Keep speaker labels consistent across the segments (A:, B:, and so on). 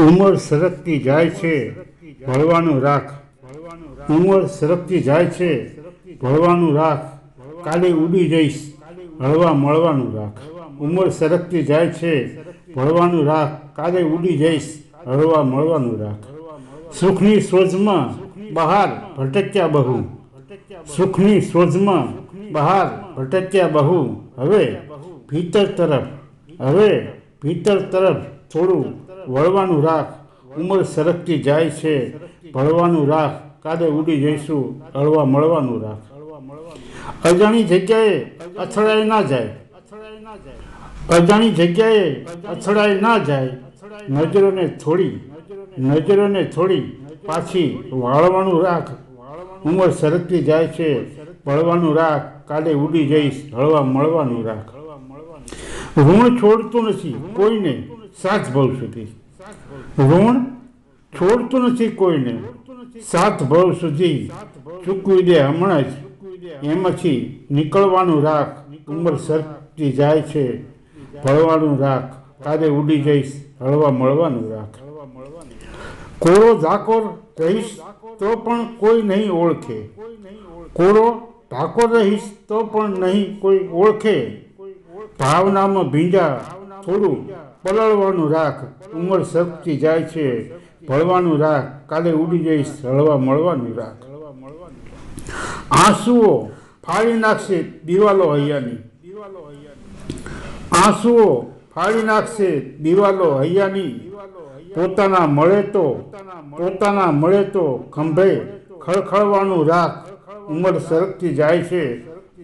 A: ઉંમર સરકતી જાય છે, ભળવાનું રાખ. ઉંમર સરકતી જાય છે, ભળવાનું રાખ. કાલે ઉડી જઈશ, હળવા મળવાનું રાખ. ઉંમર સરકતી જાય છે, ભળવાનું રાખ. કાલે ઉડી જઈશ, હળવા મળવાનું રાખ. સુખની શોધમાં બહાર ભટક્યા બહુ. સુખની શોધમાં બહાર ભટક્યા બહુ. હવે ભીતર તરફ, હવે ભીતર તરફ થોડું વળવાનું રાખ. ઉંમર સરકતી જાય છે. ભળવાનું રાખ. કાદે ઉડી જઈશું. હળવા મળવાનું રાખ. અજાણી જગ્યાએ અથડાઈ ના જાય. અજાણી જગ્યાએ અથડાઈ ના જાય. નજરોને થોડી નજરોને થોડી પાછી વાળવાનું રાખ. ઉંમર સરકતી જાય છે. ભળવાનું રાખ. કાલે ઉડી જઈશ. હળવા મળવાનું રાખ. ઋણ છોડતું નથી. કોઈને સાથ ભવ સુધી. ઋણ છોડતું નથી કોઈને. સાત ભવ સુધી ચૂકવી દે હમણાં જ. એમાંથી નીકળવાનું રાખ. ઉંમર સરતી જાય છે. ભળવાનું રાખ. કાલે ઉડી જઈશ. હળવા મળવાનું રાખ. કોરો ઝાકોર રહીશ તો પણ કોઈ નહીં ઓળખે. કોરો ઢાકોર રહીશ તો પણ નહીં કોઈ ઓળખે. ભાવનામાં ભીંજા થોડું. પલળવાનું રાખ, ઉંમર સરકતી જાય છે. ભળવાનું રાખ, કાલે ઉડી જઈશ, હળવા મળવાનું રાખ. આંસુઓ ફાળી નાખશે દિવાલો હૈયાની. આંસુઓ ફાળી નાખશે દિવાલો હૈયાની. પોતાના મળે તો, પોતાના મળે તો ખંભે ખળખળવાનું રાખ. ઉંમર સરકતી જાય છે,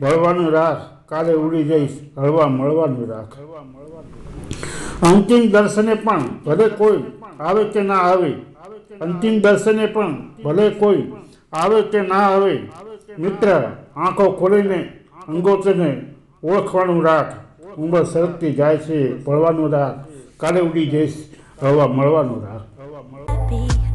A: ભળવાનું રાખ. કાલે ઉડી જઈશ. હળવા મળવાનું રાખ. અંતિમ દર્શને પણ ભલે કોઈ આવે કે ના આવે, અંતિમ દર્શને પણ ભલે કોઈ આવે કે ના આવે, મિત્ર, આંખો ખોલીને અંગોતને ઓળખવાનું રાખ. ઉંમર સરકતી જાય છે, ભળવાનું રાખ. કાલે ઉડી જઈશ, હળવા મળવાનું રાખ.